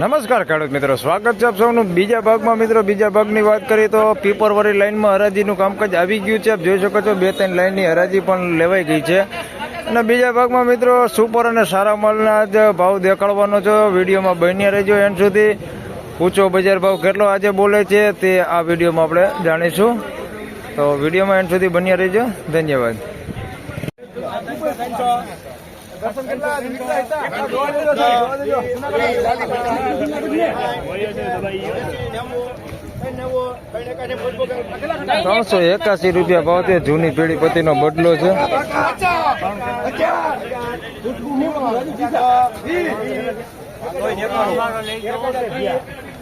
નમસ્કાર, ખેડૂત મિત્રો. સ્વાગત છે આપ સૌનું બીજા ભાગમાં. મિત્રો, બીજા ભાગની વાત કરીએ તો પીપરવરી લાઇનમાં હરાજીનું કામકાજ આવી ગયું છે. આપ જોઈ શકો છો, બે ત્રણ લાઇનની હરાજી પણ લેવાઈ ગઈ છે. અને બીજા ભાગમાં, મિત્રો, સુપર અને સારા માલના જ ભાવ દેખાડવાનો છો. વિડીયોમાં બન્યા રહેજો એન્ડ સુધી. ઊંચો બજાર ભાવ કેટલો આજે બોલે છે તે આ વિડીયોમાં આપણે જાણીશું. તો વિડીયોમાં એન્ડ સુધી બન્યા રહેજો. ધન્યવાદ. ત્રણસો એકાસી રૂપિયા ભાવ છે જૂની પેઢી પતિનો બદલો છે.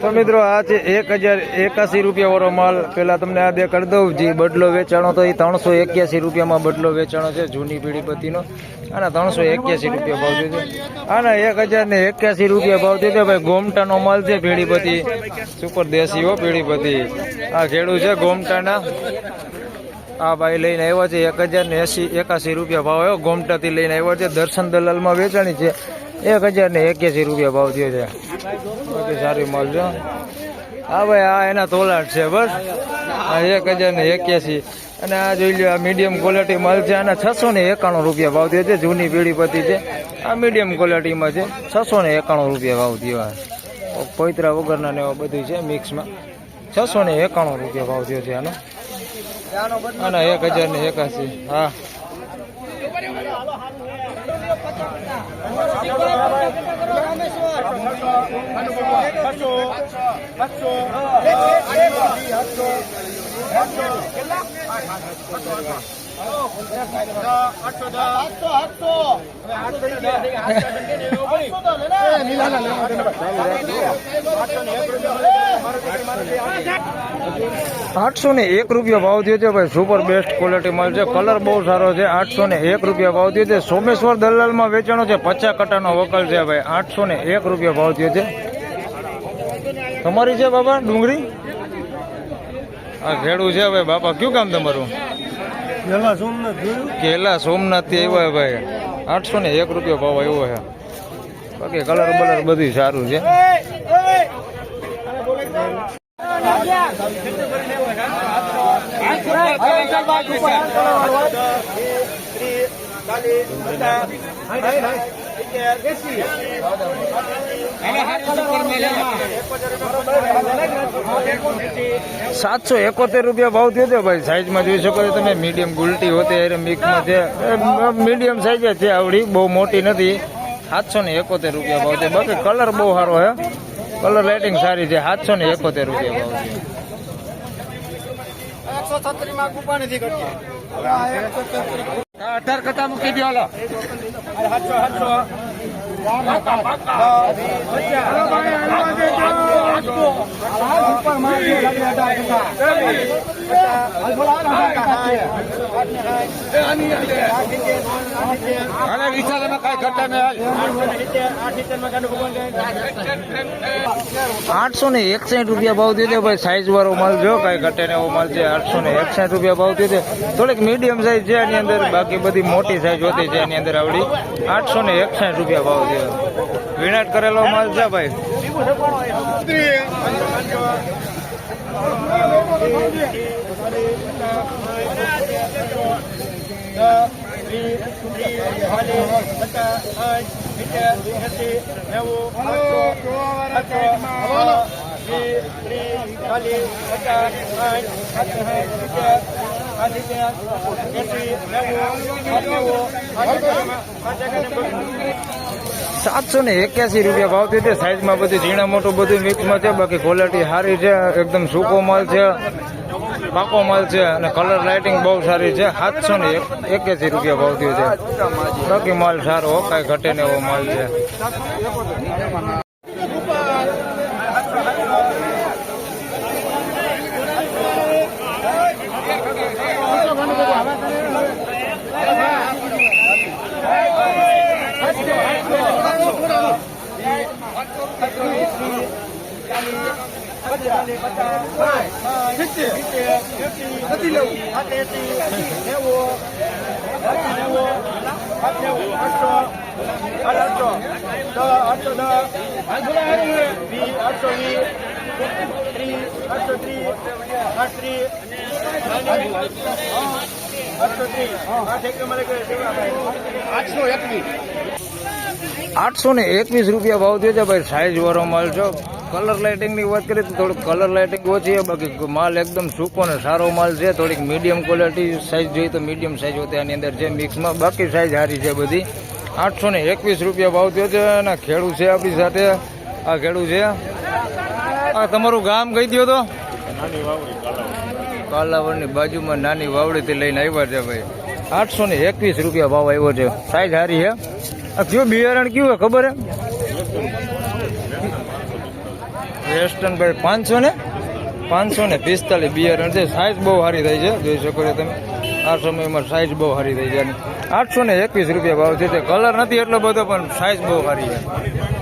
તો મિત્રો, આ છે એક હજાર એકાસી રૂપિયા માલ. પેલા તમને આ બે કરી દઉં. જે બદલો વેચાણો તો એ ત્રણસો એક્યાસી રૂપિયામાં બદલો વેચાણો છે, જૂની પેઢી પતિનો આના ત્રણસો એક્યાસી રૂપિયા ભાવ થયો આના એક હજાર ને એક્યાસી રૂપિયા ભાવ થયો ભાઈ, ગોમટાનો માલ છે પેઢીપતિ સુપર દેશી હો પેઢીપતિ આ ખેડૂત છે ગોમટાના. આ ભાઈ લઈને આવ્યો છે, એક હજાર ને એસી, એકાસી રૂપિયા ભાવ આવ્યો. ગોમટાથી લઈને આવ્યો છે, દર્શન દલાલમાં વેચાણી છે. એક હજાર ને એક્યાસી રૂપિયા ભાવ થયો છે. સારી માલ છે. હા ભાઈ, આ એના તોલાટ છે, બસ. એક હજાર ને એક્યાસી. અને આ જોઈ લો આ મીડિયમ ક્વોલિટી માલ છે, આના છસો ને એકાણું રૂપિયા ભાવ થયો છે, જૂની પેઢી પતિ છે. આ મીડિયમ ક્વોલિટીમાં છે, છસો ને એકાણું રૂપિયા ભાવ થયો આ. પોઈતરા વગરના ને એવા બધું છે મિક્સમાં છસો ને એકાણું રૂપિયા ભાવ થયો છે આનો. આના એક હજાર ને એકાસી હા આઠસો ને એક રૂપિયા ભાવ થયો છે ભાઈ સુપર બેસ્ટ ક્વોલિટી છે. કલર બહુ સારો છે આઠસો ને એક રૂપિયા ભાવ થયો છે. સોમેશ્વર દલાલમાં વેચાણો છે, પચાસ કટાનો વકલ છે ભાઈ આઠસો ને એક રૂપિયા ભાવ થયો છે. તમારી છે બાબા ડુંગળી? આ ખેડૂ છે ભાઈ બાપા કયું કામ તમારું? કેલા સોમનાથથી આવ્યા ભાઈ. આઠસો ને એક રૂપિયા ભાવ આવ્યો છે. બાકી કલર બલર બધું સારું છે. સાતસો એકોતેર રૂપિયા ભાવ થયો હતો ભાઈ. સાઈઝમાં જોઈ શકો છો તમે મીડિયમ ગુલટી હોતી અરે મિક્સમાં છે. મીડિયમ સાઈઝ છે આવડી બહુ મોટી નથી. સાતસો ને એકોતેર રૂપિયા ભાવ છે. બાકી કલર બહુ સારો છે. કલર લાઇટિંગ સારી છે. સાતસો ને એકોતેર રૂપિયા ભાવ છે. અઢાર કટા મૂકી દો 还抓还抓，打打打，打打打，打打打，打打打，打打打，કઈ ઘટા આઠસો ને એકસાઠ રૂપિયા ભાવ દીધો ભાઈ સાઈઝ વાળો માલ જો કઈ ઘટે ને એવો માલ છે. આઠસો ને એકસાઠ રૂપિયા ભાવ દીધો થોડીક મીડિયમ સાઈઝ છે એની અંદર. બાકી બધી મોટી સાઈઝ હોતી છે એની અંદર આવડી. આઠસો ને એકસાઠ રૂપિયા ભાવ દીધો વિનાટ કરેલો માલ છે ભાઈ. ત્રી ખાલી પચાસ આઠ સાતસો ને એક્યાસી રૂપિયા ભાવ થયો છે. સાઈઝમાં બધું ઝીણા મોટું બધું મિક્સમાં છે. બાકી ક્વોલિટી સારી છે. એકદમ સૂકો માલ છે. પાકો માલ છે અને કલર લાઇટિંગ બહુ સારી છે. સાતસો ને એક્યાસી રૂપિયા ભાવ થયો છે. બાકી માલ સારો કાંઈ ઘટે ને એવો માલ છે. આઠસો ને એકવીસ રૂપિયા ભાવ થયો છે ભાઈ. સાઈઝ વાળો માલ છો. કલર લાઇટિંગની વાત કરીએ તો થોડુંક કલર લાઇટિંગ ઓછી છે, બાકી માલ એકદમ સૂકો ને સારો માલ છે. થોડીક મીડિયમ ક્વોલિટી સાઈઝ જોઈએ તો મીડિયમ સાઈઝ હોતી આની અંદર છે મિક્સમાં બાકી સાઈઝ સારી છે બધી. આઠસો ને એકવીસ રૂપિયા ભાવ થયો છે અને ખેડૂત છે આપણી સાથે. આ ખેડૂત છે. આ તમારું ગામ કઈ દો તો કાલાવડની બાજુમાં નાની વાવડીથી લઈને આવ્યા છે ભાઈ. આઠસો ને એકવીસ રૂપિયા ભાવ આવ્યો છે. સાઈઝ સારી છે. આ કયું બિયારણ કયું ખબર હે વેસ્ટર્ન બ્રેડ પાંચસો ને પાંચસો ને પિસ્તાલીસ બિયારણ છે સાઈઝ બહુ સારી થઈ છે, જોઈ શકો છો તમે. આ સમયમાં સાઈઝ બહુ સારી થઈ છે. આઠસો ને એકવીસ રૂપિયા ભાવ છે. તે કલર નથી એટલો બધો, પણ સાઈઝ બહુ સારી છે.